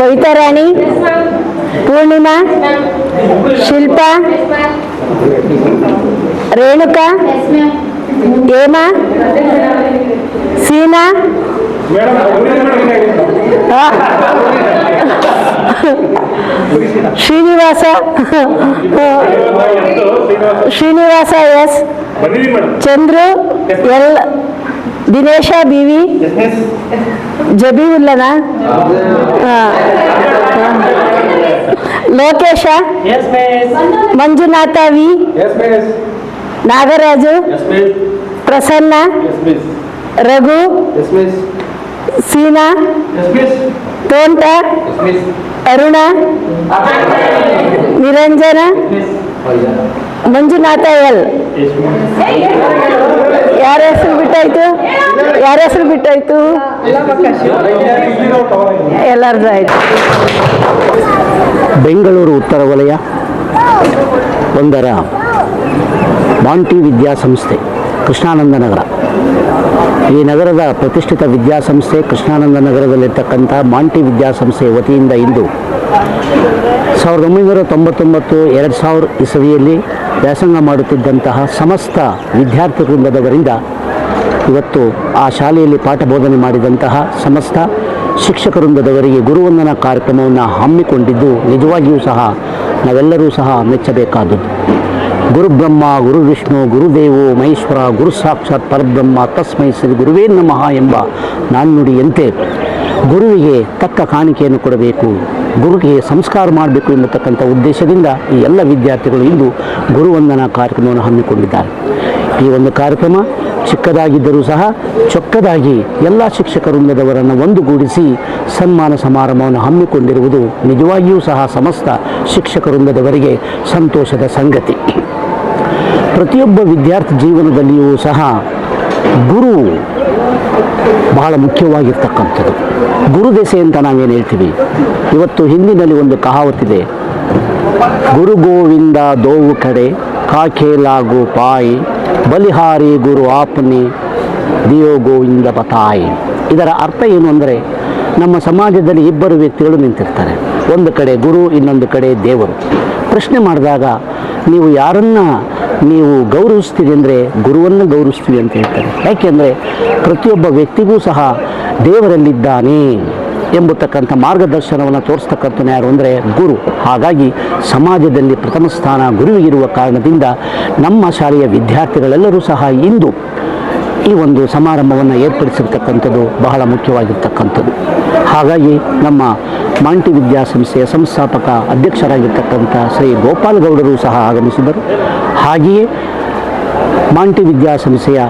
పవితరాణి పూర్ణిమ శిల్ప రేణుక ఏమా Seena. Srinivasa. Srinivasa. S Chandru L Dinesha B V ಜಬೀವುಲ್ಲನ Lokesha Manjunatha V Nagaraju Prasanna Raghu Seena ತೋಂಟ ಅರುಣ ನಿರಂಜನ ಮಂಜುನಾಥ ಎಲ್ ಯಾರ ಹೆಸರು ಬಿಟ್ಟಾಯ್ತು? ಯಾರ ಹೆಸರು ಬಿಟ್ಟಾಯ್ತು? ಎಲ್ಲರದು ಆಯ್ತು. ಬೆಂಗಳೂರು ಉತ್ತರ ವಲಯ ಒಂದರ ಮಾಂಟಿ ವಿದ್ಯಾಸಂಸ್ಥೆ ಕೃಷ್ಣಾನಂದ ನಗರ ಈ ನಗರದ ಪ್ರತಿಷ್ಠಿತ ವಿದ್ಯಾಸಂಸ್ಥೆ ಕೃಷ್ಣಾನಂದ ನಗರದಲ್ಲಿರ್ತಕ್ಕಂಥ ಮಾಂಟಿ ವಿದ್ಯಾಸಂಸ್ಥೆ ವತಿಯಿಂದ ಇಂದು ಸಾವಿರದ ಒಂಬೈನೂರ ತೊಂಬತ್ತೊಂಬತ್ತು, ಎರಡು ಸಾವಿರ ಇಸವಿಯಲ್ಲಿ ವ್ಯಾಸಂಗ ಮಾಡುತ್ತಿದ್ದಂತಹ ಸಮಸ್ತ ವಿದ್ಯಾರ್ಥಿ ವೃಂದದವರಿಂದ ಇವತ್ತು ಆ ಶಾಲೆಯಲ್ಲಿ ಪಾಠ ಬೋಧನೆ ಮಾಡಿದಂತಹ ಸಮಸ್ತ ಶಿಕ್ಷಕ ವೃಂದದವರಿಗೆ ಗುರುವಂದನಾ ಕಾರ್ಯಕ್ರಮವನ್ನು ಹಮ್ಮಿಕೊಂಡಿದ್ದು ನಿಜವಾಗಿಯೂ ಸಹ ನಾವೆಲ್ಲರೂ ಸಹ ಮೆಚ್ಚಬೇಕಾದದ್ದು. ಗುರುಬ್ರಹ್ಮ ಗುರು ವಿಷ್ಣು ಗುರುದೇವೋ, ಮಹೇಶ್ವರ, ಗುರು ಸಾಕ್ಷಾತ್ ಪರಬ್ರಹ್ಮ, ತಸ್ಮೈ ಶ್ರೀ ಗುರುವೇ ನಮಃ ಎಂಬ ನಾಣ್ಣುಡಿಯಂತೆ ಗುರುವಿಗೆ ತಕ್ಕ ಕಾಣಿಕೆಯನ್ನು ಕೊಡಬೇಕು. ಗುರುಗೆ ಸಂಸ್ಕಾರ ಮಾಡಬೇಕು ಎಂಬತಕ್ಕಂಥ ಉದ್ದೇಶದಿಂದ ಈ ಎಲ್ಲ ವಿದ್ಯಾರ್ಥಿಗಳು ಇಂದು ಗುರುವಂದನಾ ಕಾರ್ಯಕ್ರಮವನ್ನು ಹಮ್ಮಿಕೊಂಡಿದ್ದಾರೆ. ಈ ಒಂದು ಕಾರ್ಯಕ್ರಮ ಚಿಕ್ಕದಾಗಿದ್ದರೂ ಸಹ ಚೊಕ್ಕದಾಗಿ ಎಲ್ಲ ಶಿಕ್ಷಕ ವೃಂದದವರನ್ನು ಒಂದುಗೂಡಿಸಿ ಸನ್ಮಾನ ಸಮಾರಂಭವನ್ನು ಹಮ್ಮಿಕೊಂಡಿರುವುದು ನಿಜವಾಗಿಯೂ ಸಹ ಸಮಸ್ತ ಶಿಕ್ಷಕ ವೃಂದದವರಿಗೆ ಸಂತೋಷದ ಸಂಗತಿ. ಪ್ರತಿಯೊಬ್ಬ ವಿದ್ಯಾರ್ಥಿ ಜೀವನದಲ್ಲಿಯೂ ಸಹ ಗುರು ಬಹಳ ಮುಖ್ಯವಾಗಿರ್ತಕ್ಕಂಥದ್ದು. ಗುರುದೆಸೆ ಅಂತ ನಾವೇನು ಹೇಳ್ತೀವಿ? ಇವತ್ತು ಹಿಂದಿನಲ್ಲಿ ಒಂದು ಕಹಾವತ್ತಿದೆ. ಗುರು ಗೋವಿಂದ ದೋವು ಕಡೆ ಕಾಖೇಲಾಗು ಪಾಯಿ, ಬಲಿಹಾರಿ ಗುರು ಆಪ್ನಿ, ದಿಯೋ ಗೋವಿಂದ ಪತಾಯಿ. ಇದರ ಅರ್ಥ ಏನು ಅಂದರೆ, ನಮ್ಮ ಸಮಾಜದಲ್ಲಿ ಇಬ್ಬರು ವ್ಯಕ್ತಿಗಳು ನಿಂತಿರ್ತಾರೆ. ಒಂದು ಕಡೆ ಗುರು, ಇನ್ನೊಂದು ಕಡೆ ದೇವರು. ಪ್ರಶ್ನೆ ಮಾಡಿದಾಗ ನೀವು ಯಾರನ್ನ ನೀವು ಗೌರವಿಸ್ತೀರಿ ಅಂದರೆ ಗುರುವನ್ನು ಗೌರವಿಸ್ತೀವಿ ಅಂತ ಹೇಳ್ತಾರೆ. ಯಾಕೆಂದರೆ ಪ್ರತಿಯೊಬ್ಬ ವ್ಯಕ್ತಿಗೂ ಸಹ ದೇವರಲ್ಲಿದ್ದಾನೆ ಎಂಬತಕ್ಕಂಥ ಮಾರ್ಗದರ್ಶನವನ್ನು ತೋರಿಸ್ತಕ್ಕಂಥ ಯಾರು ಅಂದರೆ ಗುರು. ಹಾಗಾಗಿ ಸಮಾಜದಲ್ಲಿ ಪ್ರಥಮ ಸ್ಥಾನ ಗುರುವಿಗಿರುವ ಕಾರಣದಿಂದ ನಮ್ಮ ಶಾಲೆಯ ವಿದ್ಯಾರ್ಥಿಗಳೆಲ್ಲರೂ ಸಹ ಇಂದು ಈ ಒಂದು ಸಮಾರಂಭವನ್ನು ಏರ್ಪಡಿಸಿರ್ತಕ್ಕಂಥದ್ದು ಬಹಳ ಮುಖ್ಯವಾಗಿರ್ತಕ್ಕಂಥದ್ದು. ಹಾಗಾಗಿ ನಮ್ಮ ಮಾಂಟಿ ವಿದ್ಯಾಸಂಸ್ಥೆಯ ಸಂಸ್ಥಾಪಕ ಅಧ್ಯಕ್ಷರಾಗಿರ್ತಕ್ಕಂಥ ಶ್ರೀ ಗೋಪಾಲ್ ಗೌಡರು ಸಹ ಆಗಮಿಸಿದರು ಹಾಗೆಯೇ ಮಾಂಟಿ ವಿದ್ಯಾಸಂಸ್ಥೆಯ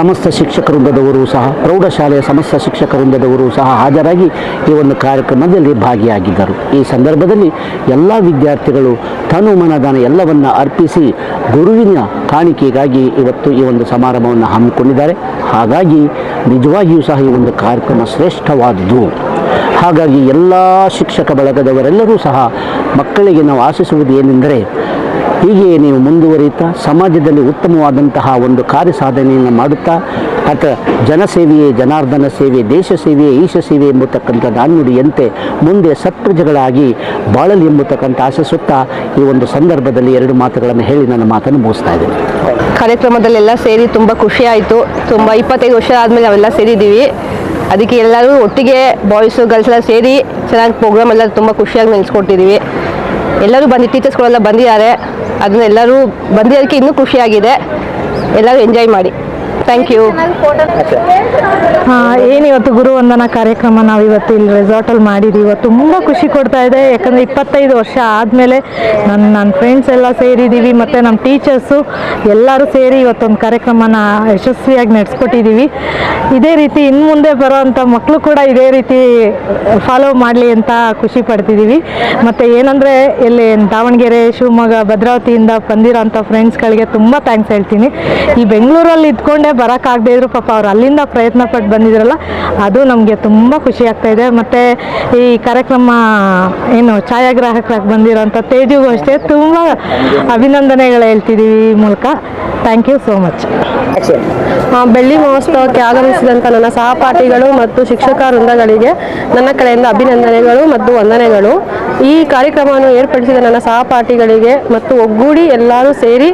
ಸಮಸ್ತ ಶಿಕ್ಷಕ ವೃಂದದವರು ಸಹ, ಪ್ರೌಢಶಾಲೆಯ ಸಮಸ್ತ ಶಿಕ್ಷಕ ವೃಂದದವರು ಸಹ ಹಾಜರಾಗಿ ಈ ಒಂದು ಕಾರ್ಯಕ್ರಮದಲ್ಲಿ ಭಾಗಿಯಾಗಿದ್ದರು. ಈ ಸಂದರ್ಭದಲ್ಲಿ ಎಲ್ಲ ವಿದ್ಯಾರ್ಥಿಗಳು ತನು ಮನದಾನ ಎಲ್ಲವನ್ನ ಅರ್ಪಿಸಿ ಗುರುವಿನ ಕಾಣಿಕೆಗಾಗಿ ಇವತ್ತು ಈ ಒಂದು ಸಮಾರಂಭವನ್ನು ಹಮ್ಮಿಕೊಂಡಿದ್ದಾರೆ. ಹಾಗಾಗಿ ನಿಜವಾಗಿಯೂ ಸಹ ಈ ಒಂದು ಕಾರ್ಯಕ್ರಮ ಶ್ರೇಷ್ಠವಾದುದು ಹಾಗಾಗಿ ಎಲ್ಲ ಶಿಕ್ಷಕ ಬಳಗದವರೆಲ್ಲರೂ ಸಹ ಮಕ್ಕಳಿಗೆ ನಾವು ಆಶಿಸುವುದು ಏನೆಂದರೆ ಹೀಗೆ ನೀವು ಮುಂದುವರಿಯುತ್ತಾ ಸಮಾಜದಲ್ಲಿ ಉತ್ತಮವಾದಂತಹ ಒಂದು ಕಾರ್ಯ ಸಾಧನೆಯನ್ನು ಮಾಡುತ್ತಾ ಅಥವಾ ಜನಸೇವೆಯೇ ಜನಾರ್ದನ ಸೇವೆ, ದೇಶ ಸೇವೆಯೇ ಈಶ ಸೇವೆ ಎಂಬತಕ್ಕಂಥ ನಾಣ್ಣುಡಿಯಂತೆ ಮುಂದೆ ಸತ್ಪ್ರಜೆಗಳಾಗಿ ಬಾಳಲಿ ಎಂಬತಕ್ಕಂಥ ಆಶಿಸುತ್ತಾ ಈ ಒಂದು ಸಂದರ್ಭದಲ್ಲಿ ಎರಡು ಮಾತುಗಳನ್ನು ಹೇಳಿ ನನ್ನ ಮಾತನ್ನು ಮುಗಿಸ್ತಾ ಇದ್ದೇನೆ. ಕಾರ್ಯಕ್ರಮದಲ್ಲೆಲ್ಲ ಸೇರಿ ತುಂಬ ಖುಷಿ ಆಯಿತು. ತುಂಬ ಇಪ್ಪತ್ತೈದು ವರ್ಷ ಆದಮೇಲೆ ನಾವೆಲ್ಲ ಸೇರಿದ್ದೀವಿ. ಅದಕ್ಕೆ ಎಲ್ಲರೂ ಒಟ್ಟಿಗೆ ಬಾಯ್ಸು ಗರ್ಲ್ಸ್ ಎಲ್ಲ ಸೇರಿ ಚೆನ್ನಾಗಿ ಪ್ರೋಗ್ರಾಮ್ ಎಲ್ಲ ತುಂಬ ಖುಷಿಯಾಗಿ ನೆನೆಸ್ಕೊಟ್ಟಿದ್ದೀವಿ ಎಲ್ಲರೂ ಬಂದು ಟೀಚರ್ಸ್ಗಳೆಲ್ಲ ಬಂದಿದ್ದಾರೆ. ಅದನ್ನ ಎಲ್ಲರೂ ಬಂದಿರೋದಕ್ಕೆ ಇನ್ನೂ ಖುಷಿಯಾಗಿದೆ. ಎಲ್ಲರೂ ಎಂಜಾಯ್ ಮಾಡಿ. ಥ್ಯಾಂಕ್ ಯು ಏನಿವತ್ತು ಗುರುವಂದನಾ ಕಾರ್ಯಕ್ರಮ ನಾವು ಇವತ್ತು ಇಲ್ಲಿ ರೆಸಾರ್ಟಲ್ಲಿ ಮಾಡಿದ್ದೀವಿ ಇವತ್ತು ತುಂಬ ಖುಷಿ ಕೊಡ್ತಾ ಇದೆ. ಯಾಕಂದರೆ ಇಪ್ಪತ್ತೈದು ವರ್ಷ ಆದಮೇಲೆ ನನ್ನ ನನ್ನ ಫ್ರೆಂಡ್ಸ್ ಎಲ್ಲ ಸೇರಿದ್ದೀವಿ ಮತ್ತು ನಮ್ಮ ಟೀಚರ್ಸು ಎಲ್ಲರೂ ಸೇರಿ ಇವತ್ತೊಂದು ಕಾರ್ಯಕ್ರಮನ ಯಶಸ್ವಿಯಾಗಿ ನಡೆಸ್ಕೊಟ್ಟಿದ್ದೀವಿ ಇದೇ ರೀತಿ ಇನ್ನು ಮುಂದೆ ಬರೋವಂಥ ಮಕ್ಕಳು ಕೂಡ ಇದೇ ರೀತಿ ಫಾಲೋ ಮಾಡಲಿ ಅಂತ ಖುಷಿ ಪಡ್ತಿದ್ದೀವಿ ಮತ್ತು ಏನಂದರೆ ಇಲ್ಲಿ ದಾವಣಗೆರೆ ಶಿವಮೊಗ್ಗ ಭದ್ರಾವತಿಯಿಂದ ಬಂದಿರೋಂಥ ಫ್ರೆಂಡ್ಸ್ಗಳಿಗೆ ತುಂಬ ಥ್ಯಾಂಕ್ಸ್ ಹೇಳ್ತೀನಿ. ಈ ಬೆಂಗಳೂರಲ್ಲಿ ಇದ್ಕೊಂಡೇ ಬರೋಕ್ಕಾಗದೇ ಇದ್ರು ಪಾಪ ಅವ್ರು ಅಲ್ಲಿಂದ ಪ್ರಯತ್ನ ಪಟ್ಟು ಬಂದಿದ್ರಲ್ಲ ಅದು ನಮಗೆ ತುಂಬ ಖುಷಿ ಆಗ್ತಾ ಇದೆ. ಮತ್ತು ಈ ಕಾರ್ಯಕ್ರಮ ಏನು ಛಾಯಾಗ್ರಾಹಕರಾಗಿ ಬಂದಿರೋಂಥ ತೇಜುಗೂ ಅಷ್ಟೇ ತುಂಬ ಅಭಿನಂದನೆಗಳು ಹೇಳ್ತಿದ್ದೀವಿ ಈ ಮೂಲಕ. ಥ್ಯಾಂಕ್ ಯು ಸೋ ಮಚ್ ಬೆಳ್ಳಿ ಮಹೋತ್ಸವಕ್ಕೆ ಆಗಮಿಸಿದಂಥ ನನ್ನ ಸಹಪಾಠಿಗಳು ಮತ್ತು ಶಿಕ್ಷಕ ವೃಂದಗಳಿಗೆ ನನ್ನ ಕಡೆಯಿಂದ ಅಭಿನಂದನೆಗಳು ಮತ್ತು ವಂದನೆಗಳು. ಈ ಕಾರ್ಯಕ್ರಮವನ್ನು ಏರ್ಪಡಿಸಿದ ನನ್ನ ಸಹಪಾಠಿಗಳಿಗೆ ಮತ್ತು ಒಗ್ಗೂಡಿ ಎಲ್ಲರೂ ಸೇರಿ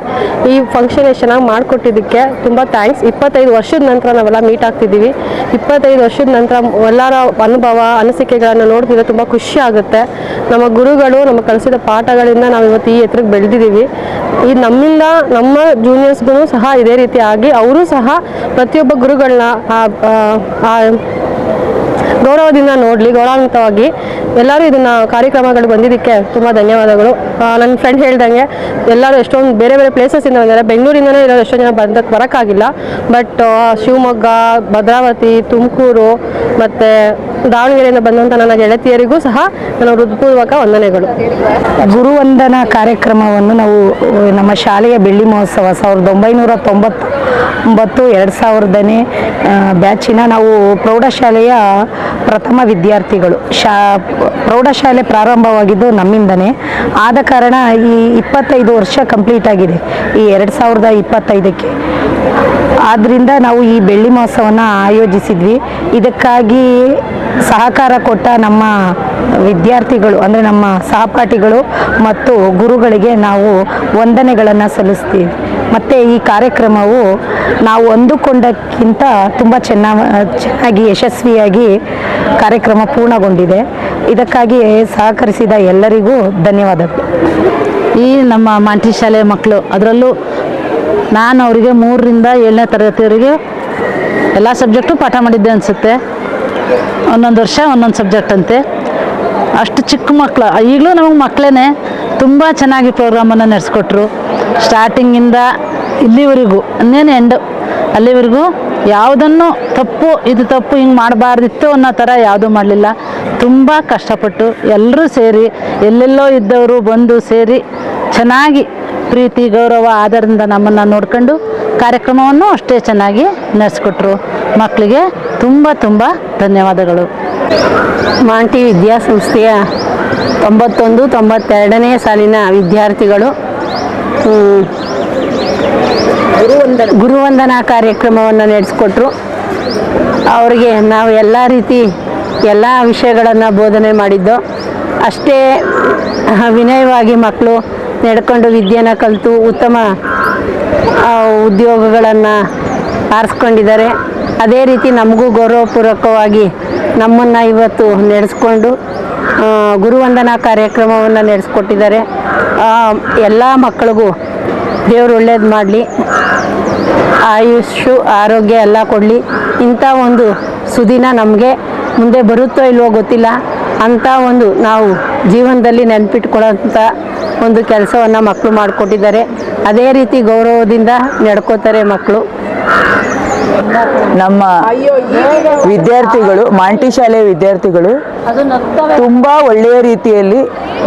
ಈ ಫಂಕ್ಷನ್ ಎಷ್ಟು ಚೆನ್ನಾಗಿ ಮಾಡಿಕೊಟ್ಟಿದ್ದಕ್ಕೆ ತುಂಬ ಥ್ಯಾಂಕ್ಸ್ ಇಪ್ಪತ್ತೈದು ವರ್ಷದ ನಂತರ ನಾವೆಲ್ಲ ಮೀಟ್ ಆಗ್ತಿದ್ದೀವಿ. ಇಪ್ಪತ್ತೈದು ವರ್ಷದ ನಂತರ ಎಲ್ಲರ ಅನುಭವ, ಅನಿಸಿಕೆಗಳನ್ನು ನೋಡ್ತಿದ್ರೆ ತುಂಬ ಖುಷಿ ಆಗುತ್ತೆ. ನಮ್ಮ ಗುರುಗಳು ನಮ್ಮ ಕಲಿಸಿದ ಪಾಠಗಳಿಂದ ನಾವು ಇವತ್ತು ಈ ಎತ್ತರಕ್ಕೆ ಬೆಳೆದಿದ್ದೀವಿ. ಈ ನಮ್ಮಿಂದ ನಮ್ಮ ಜೂನಿಯರ್ಸ್ಗೂ ಸಹ ಇದೇ ರೀತಿ ಆಗಿ, ಅವರು ಸಹ ಪ್ರತಿಯೊಬ್ಬ ಗುರುಗಳನ್ನ ಗೌರವದಿಂದ ನೋಡಲಿ, ಗೌರವಾನ್ವಿತವಾಗಿ ಎಲ್ಲರೂ ಇದನ್ನ ಕಾರ್ಯಕ್ರಮಗಳು ಬಂದಿದ್ದಕ್ಕೆ ತುಂಬ ಧನ್ಯವಾದಗಳು. ನನ್ನ ಫ್ರೆಂಡ್ ಹೇಳ್ದಂಗೆ ಎಲ್ಲರೂ ಎಷ್ಟೊಂದು ಬೇರೆ ಬೇರೆ ಪ್ಲೇಸಸ್ಸಿಂದ ಬಂದಿದ್ದಾರೆ. ಬೆಂಗಳೂರಿಂದನೇ ಇರೋ ಎಷ್ಟೋ ಜನ ಬಂದಕ್ಕೆ ಬರೋಕ್ಕಾಗಿಲ್ಲ. ಬಟ್ ಶಿವಮೊಗ್ಗ, ಭದ್ರಾವತಿ, ತುಮಕೂರು ಮತ್ತು ದಾವಣಗೆರೆಯಿಂದ ಬಂದಂಥ ನನ್ನ ಗೆಳತಿಯರಿಗೂ ಸಹ ನನ್ನ ಹೃತ್ಪೂರ್ವಕ ವಂದನೆಗಳು. ಗುರುವಂದನಾ ಕಾರ್ಯಕ್ರಮವನ್ನು ನಾವು, ನಮ್ಮ ಶಾಲೆಯ ಬೆಳ್ಳಿ ಮಹೋತ್ಸವ ಸಾವಿರದ ಒಂಬೈನೂರ ತೊಂಬತ್ತು ಒಂಬತ್ತು ಎರಡು ಸಾವಿರದನೇ ಬ್ಯಾಚಿನ ನಾವು ಪ್ರೌಢಶಾಲೆಯ ಪ್ರಥಮ ವಿದ್ಯಾರ್ಥಿಗಳು. ಶಾ, ಪ್ರೌಢಶಾಲೆ ಪ್ರಾರಂಭವಾಗಿದ್ದು ನಮ್ಮಿಂದನೇ. ಆದ ಕಾರಣ ಈ ಇಪ್ಪತ್ತೈದು ವರ್ಷ ಕಂಪ್ಲೀಟ್ ಆಗಿದೆ, ಈ ಎರಡು ಸಾವಿರದ ಇಪ್ಪತ್ತೈದಕ್ಕೆ. ಆದ್ದರಿಂದ ನಾವು ಈ ಬೆಳ್ಳಿ ಮಹೋತ್ಸವನ ಆಯೋಜಿಸಿದ್ವಿ. ಇದಕ್ಕಾಗಿ ಸಹಕಾರ ಕೊಟ್ಟ ನಮ್ಮ ವಿದ್ಯಾರ್ಥಿಗಳು, ಅಂದರೆ ನಮ್ಮ ಸಹಪಾಠಿಗಳು ಮತ್ತು ಗುರುಗಳಿಗೆ ನಾವು ವಂದನೆಗಳನ್ನು ಸಲ್ಲಿಸ್ತೀವಿ. ಮತ್ತು ಈ ಕಾರ್ಯಕ್ರಮವು ನಾವು ಅಂದುಕೊಂಡಕ್ಕಿಂತ ತುಂಬ ಚೆನ್ನ ಚೆನ್ನಾಗಿ, ಯಶಸ್ವಿಯಾಗಿ ಕಾರ್ಯಕ್ರಮ ಪೂರ್ಣಗೊಂಡಿದೆ. ಇದಕ್ಕಾಗಿ ಸಹಕರಿಸಿದ ಎಲ್ಲರಿಗೂ ಧನ್ಯವಾದಗಳು. ಈ ನಮ್ಮ ಮಾಂಟಿ ಶಾಲೆ ಮಕ್ಕಳು ಅದರಲ್ಲೂ ನಾನು ಅವರಿಗೆ ಮೂರರಿಂದ ಏಳನೇ ತರಗತಿಯವರಿಗೆ ಎಲ್ಲ ಸಬ್ಜೆಕ್ಟು ಪಾಠ ಮಾಡಿದ್ದೆ ಅನಿಸುತ್ತೆ. ಒಂದೊಂದು ವರ್ಷ, ಒಂದೊಂದು ಸಬ್ಜೆಕ್ಟ್ ಅಂತೆ. ಅಷ್ಟು ಚಿಕ್ಕ ಮಕ್ಕಳು ಈಗಲೂ ನಮಗೆ ಮಕ್ಕಳೇ ತುಂಬ ಚೆನ್ನಾಗಿ ಪ್ರೋಗ್ರಾಮನ್ನು ನಡೆಸ್ಕೊಟ್ರು. ಸ್ಟಾರ್ಟಿಂಗಿಂದ ಇಲ್ಲಿವರೆಗೂ ಅನ್ನೇನು ಎಂಡ್ ಅಲ್ಲಿವರೆಗೂ ಯಾವುದನ್ನು ತಪ್ಪು, ಇದು ತಪ್ಪು ಹಿಂಗೆ ಮಾಡಬಾರ್ದಿತ್ತು ಅನ್ನೋ ಥರ ಯಾವುದೂ ಮಾಡಲಿಲ್ಲ. ತುಂಬ ಕಷ್ಟಪಟ್ಟು ಎಲ್ಲರೂ ಸೇರಿ, ಎಲ್ಲೆಲ್ಲೋ ಇದ್ದವರು ಬಂದು ಸೇರಿ ಚೆನ್ನಾಗಿ ಪ್ರೀತಿ, ಗೌರವ ಆಧಾರದಿಂದ ನಮ್ಮನ್ನು ನೋಡ್ಕೊಂಡು ಕಾರ್ಯಕ್ರಮವನ್ನು ಅಷ್ಟೇ ಚೆನ್ನಾಗಿ ನಡೆಸ್ಕೊಟ್ರು. ಮಕ್ಕಳಿಗೆ ತುಂಬ ತುಂಬ ಧನ್ಯವಾದಗಳು. ಮಾಂಟಿ ವಿದ್ಯಾಸಂಸ್ಥೆಯ ತೊಂಬತ್ತೊಂದು ತೊಂಬತ್ತೆರಡನೇ ಸಾಲಿನ ವಿದ್ಯಾರ್ಥಿಗಳು ಗುರುವಂದನಾ. ಕಾರ್ಯಕ್ರಮವನ್ನು ನಡೆಸಿಕೊಟ್ರು. ಅವರಿಗೆ ನಾವು ಎಲ್ಲ ರೀತಿ ಎಲ್ಲ ವಿಷಯಗಳನ್ನು ಬೋಧನೆ ಮಾಡಿದ್ದು. ಅಷ್ಟೇ ವಿನಯವಾಗಿ ಮಕ್ಕಳು ನಡ್ಕೊಂಡು ವಿದ್ಯೆನ ಕಲಿತು ಉತ್ತಮ ಉದ್ಯೋಗಗಳನ್ನು ಆರಿಸ್ಕೊಂಡಿದ್ದಾರೆ. ಅದೇ ರೀತಿ ನಮಗೂ ಗೌರವಪೂರ್ವಕವಾಗಿ ನಮ್ಮನ್ನು ಇವತ್ತು ನಡೆಸ್ಕೊಂಡು ಗುರುವಂದನಾ ಕಾರ್ಯಕ್ರಮವನ್ನು ನಡೆಸ್ಕೊಟ್ಟಿದ್ದಾರೆ. ಎಲ್ಲ ಮಕ್ಕಳಿಗೂ ದೇವರು ಒಳ್ಳೇದು ಮಾಡಲಿ. ಆಯುಷು, ಆರೋಗ್ಯ ಎಲ್ಲ ಕೊಡಲಿ. ಇಂಥ ಒಂದು ಸುದಿನ ನಮಗೆ ಮುಂದೆ ಬರುತ್ತೋ ಇಲ್ವೋ ಗೊತ್ತಿಲ್ಲ. ಅಂಥ ಒಂದು ನಾವು ಜೀವನದಲ್ಲಿ ನೆನಪಿಟ್ಕೊಳ್ಳೋಂಥ ಒಂದು ಕೆಲಸವನ್ನು ಮಕ್ಕಳು ಮಾಡಿಕೊಟ್ಟಿದ್ದಾರೆ. ಅದೇ ರೀತಿ ಗೌರವದಿಂದ ನಡ್ಕೋತಾರೆ ಮಕ್ಕಳು ನಮ್ಮ ವಿದ್ಯಾರ್ಥಿಗಳು, ಮಾಂಟಿ ಶಾಲೆಯ ವಿದ್ಯಾರ್ಥಿಗಳು ತುಂಬ ಒಳ್ಳೆಯ ರೀತಿಯಲ್ಲಿ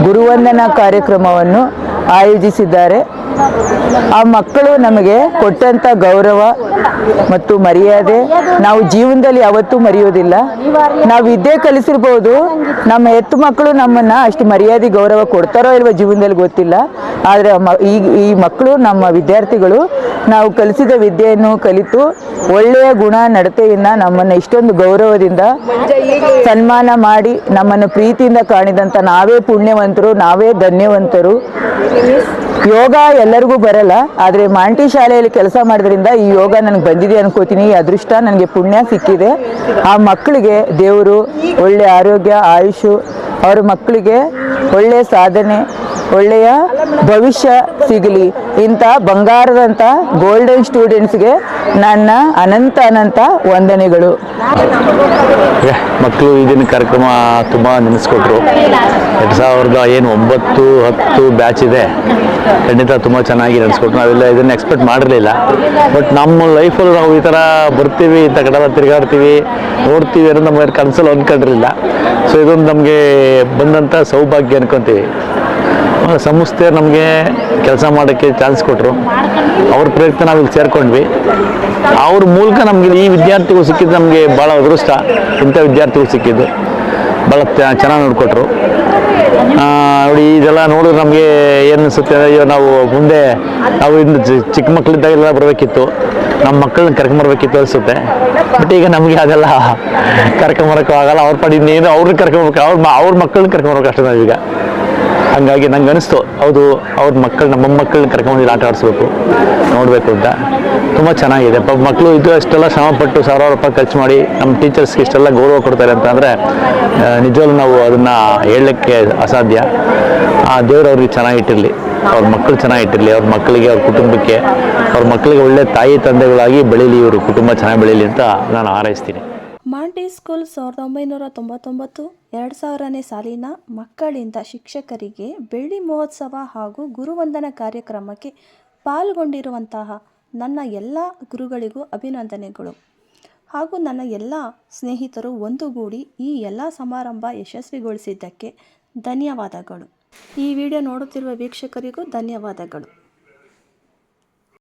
ಗುರುವಂದನಾ ಕಾರ್ಯಕ್ರಮವನ್ನು ಆಯೋಜಿಸಿದ್ದಾರೆ. ಆ ಮಕ್ಕಳು ನಮಗೆ ಕೊಟ್ಟಂತ ಗೌರವ ಮತ್ತು ಮರ್ಯಾದೆ ನಾವು ಜೀವನದಲ್ಲಿ ಯಾವತ್ತೂ ಮರೆಯೋದಿಲ್ಲ ನಾವು ವಿದ್ಯೆ ಕಲಿಸಿರ್ಬೋದು. ನಮ್ಮ ಎತ್ತು ಮಕ್ಕಳು ನಮ್ಮನ್ನ ಅಷ್ಟು ಮರ್ಯಾದೆ, ಗೌರವ ಕೊಡ್ತಾರೋ ಇಲ್ವೋ ಜೀವನದಲ್ಲಿ ಗೊತ್ತಿಲ್ಲ. ಆದರೆ ಈ ಮಕ್ಕಳು, ನಮ್ಮ ವಿದ್ಯಾರ್ಥಿಗಳು ನಾವು ಕಲಿಸಿದ ವಿದ್ಯೆಯನ್ನು ಕಲಿತು ಒಳ್ಳೆಯ ಗುಣ, ನಡತೆಯಿಂದ ನಮ್ಮನ್ನು ಇಷ್ಟೊಂದು ಗೌರವದಿಂದ ಸನ್ಮಾನ ಮಾಡಿ ನಮ್ಮನ್ನು ಪ್ರೀತಿಯಿಂದ ಕಾಣಿದಂಥ ನಾವೇ ಪುಣ್ಯವಂತರು, ನಾವೇ ಧನ್ಯವಂತರು. ಯೋಗ ಎಲ್ಲರಿಗೂ ಬರಲ್ಲ, ಆದರೆ ಮಾಂಟಿ ಶಾಲೆಯಲ್ಲಿ ಕೆಲಸ ಮಾಡೋದ್ರಿಂದ ಈ ಯೋಗ ನನಗೆ ಬಂದಿದೆ ಅನ್ಕೋತೀನಿ. ಈ ಅದೃಷ್ಟ ನನಗೆ ಪುಣ್ಯ ಸಿಕ್ಕಿದೆ. ಆ ಮಕ್ಕಳಿಗೆ ದೇವರು, ಒಳ್ಳೆ ಆರೋಗ್ಯ, ಆಯುಷು, ಅವ್ರ ಮಕ್ಕಳಿಗೆ ಒಳ್ಳೆಯ ಸಾಧನೆ ಒಳ್ಳೆಯ ಭವಿಷ್ಯ ಸಿಗಲಿ. ಇಂಥ ಬಂಗಾರದಂಥ ಗೋಲ್ಡನ್ ಸ್ಟೂಡೆಂಟ್ಸ್ಗೆ ನನ್ನ ಅನಂತ ಅನಂತ ವಂದನೆಗಳು. ಮಕ್ಕಳು ಈ ದಿನ ಕಾರ್ಯಕ್ರಮ ತುಂಬ ನೆನೆಸ್ಕೊಟ್ರು. ಎರಡು ಸಾವಿರದ ಏನು ಒಂಬತ್ತು ಹತ್ತು ಬ್ಯಾಚ್ ಇದೆ. ಖಂಡಿತ ತುಂಬ ಚೆನ್ನಾಗಿ ನೆನೆಸ್ಕೊಟ್ರು. ನಾವೆಲ್ಲ ಇದನ್ನು ಎಕ್ಸ್ಪೆಕ್ಟ್ ಮಾಡಿರಲಿಲ್ಲ. ಬಟ್ ನಮ್ಮ ಲೈಫಲ್ಲಿ ನಾವು ಈ ಥರ ಬರ್ತೀವಿ, ಇಂಥ ಕಡಲ ತಿರುಗಾಡ್ತೀವಿ, ನೋಡ್ತೀವಿ ಅನ್ನೋದು ನಮಗೆ ಕನಸಲ್ಲಿ ಅಂದ್ಕೊಂಡಿರಲಿಲ್ಲ. ಸೊ ಇದೊಂದು ನಮಗೆ ಬಂದಂಥ ಸೌಭಾಗ್ಯ ಅನ್ಕೊತೀವಿ. ಸಂಸ್ಥೆ ನಮಗೆ ಕೆಲಸ ಮಾಡೋಕ್ಕೆ ಚಾನ್ಸ್ ಕೊಟ್ಟರು ಅವ್ರ ಪ್ರಯತ್ನ ನಾವು ಇಲ್ಲಿ ಸೇರ್ಕೊಂಡ್ವಿ. ಅವ್ರ ಮೂಲಕ ನಮಗೆ ಈ ವಿದ್ಯಾರ್ಥಿಗಳು ಸಿಕ್ಕಿದ್ದು ನಮಗೆ ಭಾಳ ಅದೃಷ್ಟ. ಇಂಥ ವಿದ್ಯಾರ್ಥಿಗಳು ಸಿಕ್ಕಿದ್ದು. ಭಾಳ ಚೆನ್ನಾಗಿ ನೋಡಿಕೊಟ್ರು. ನೋಡಿ, ಇದೆಲ್ಲ ನೋಡಿದ್ರೆ ನಮಗೆ ಏನು ಅನಿಸುತ್ತೆ ಅಯ್ಯೋ ನಾವು ಮುಂದೆ ನಾವು ಇನ್ನು ಚಿಕ್ಕ ಮಕ್ಕಳಿದ್ದಾಗೆಲ್ಲ ಬರಬೇಕಿತ್ತು. ನಮ್ಮ ಮಕ್ಕಳನ್ನ ಕರ್ಕೊಂಬರ್ಬೇಕಿತ್ತು ಅನಿಸುತ್ತೆ. ಬಟ್ ಈಗ ನಮಗೆ ಅದೆಲ್ಲ ಕರ್ಕೊಂಬರೋಕ್ಕೂ ಆಗಲ್ಲ. ಅವ್ರ ಪಡಿ ಇನ್ನೇನು ಅವ್ರನ್ನ ಕರ್ಕೊಂಬರ್ಬೇಕು ಅವ್ರ ಅವ್ರ ಮಕ್ಕಳನ್ನ ಕರ್ಕೊಂಬರ್ಬೇಕು ಅಷ್ಟೇ ನಾವೀಗ. ಹಂಗಾಗಿ ನಂಗೆ ಅನಿಸ್ತು, ಹೌದು, ಅವ್ರ ಮಕ್ಕಳು ನಮ್ಮ ಮೊಮ್ಮಕ್ಕಳನ್ನ ಕರ್ಕೊಂಡು ಆಟ ಆಡಿಸ್ಬೇಕು. ನೋಡಬೇಕು ಅಂತ. ತುಂಬ ಚೆನ್ನಾಗಿದೆ. ಪಾಪ ಮಕ್ಕಳು ಇದು ಅಷ್ಟೆಲ್ಲ ಶ್ರಮಪಟ್ಟು ಸಾವಿರಾರು ರೂಪಾಯಿ ಖರ್ಚು ಮಾಡಿ ನಮ್ಮ ಟೀಚರ್ಸ್ಗೆ ಇಷ್ಟೆಲ್ಲ ಗೌರವ ಕೊಡ್ತಾರೆ ಅಂತ ಅಂದರೆ ನಿಜವಾಗ್ಲೂ ನಾವು ಅದನ್ನು ಹೇಳಲಿಕ್ಕೆ ಅಸಾಧ್ಯ. ಆ, ದೇವರು ಅವ್ರಿಗೆ ಚೆನ್ನಾಗಿಟ್ಟಿರಲಿ ಅವ್ರ ಮಕ್ಕಳು ಚೆನ್ನಾಗಿಟ್ಟಿರಲಿ ಅವ್ರ ಮಕ್ಕಳಿಗೆ, ಅವ್ರ ಕುಟುಂಬಕ್ಕೆ, ಅವ್ರ ಮಕ್ಕಳಿಗೆ ಒಳ್ಳೆ ತಾಯಿ, ತಂದೆಗಳಾಗಿ ಬೆಳೀಲಿ ಇವರು. ಕುಟುಂಬ ಚೆನ್ನಾಗಿ ಬೆಳೀಲಿ ಅಂತ ನಾನು ಹಾರೈಸ್ತೀನಿ. ಮಾಂಟಿ ಸ್ಕೂಲ್ ಸಾವಿರದ ಒಂಬೈನೂರ ತೊಂಬತ್ತೊಂಬತ್ತು, ಎರಡು ಸಾವಿರನೇ ಸಾಲಿನ ಮಕ್ಕಳಿಂದ ಶಿಕ್ಷಕರಿಗೆ ಬೆಳ್ಳಿ ಮಹೋತ್ಸವ ಹಾಗೂ ಗುರುವಂದನ ಕಾರ್ಯಕ್ರಮಕ್ಕೆ ಪಾಲ್ಗೊಂಡಿರುವಂತಹ ನನ್ನ ಎಲ್ಲ ಗುರುಗಳಿಗೂ ಅಭಿನಂದನೆಗಳು. ಹಾಗೂ ನನ್ನ ಎಲ್ಲ ಸ್ನೇಹಿತರು ಒಂದುಗೂಡಿ ಈ ಎಲ್ಲ ಸಮಾರಂಭ ಯಶಸ್ವಿಗೊಳಿಸಿದ್ದಕ್ಕೆ ಧನ್ಯವಾದಗಳು. ಈ ವಿಡಿಯೋ ನೋಡುತ್ತಿರುವ ವೀಕ್ಷಕರಿಗೂ ಧನ್ಯವಾದಗಳು.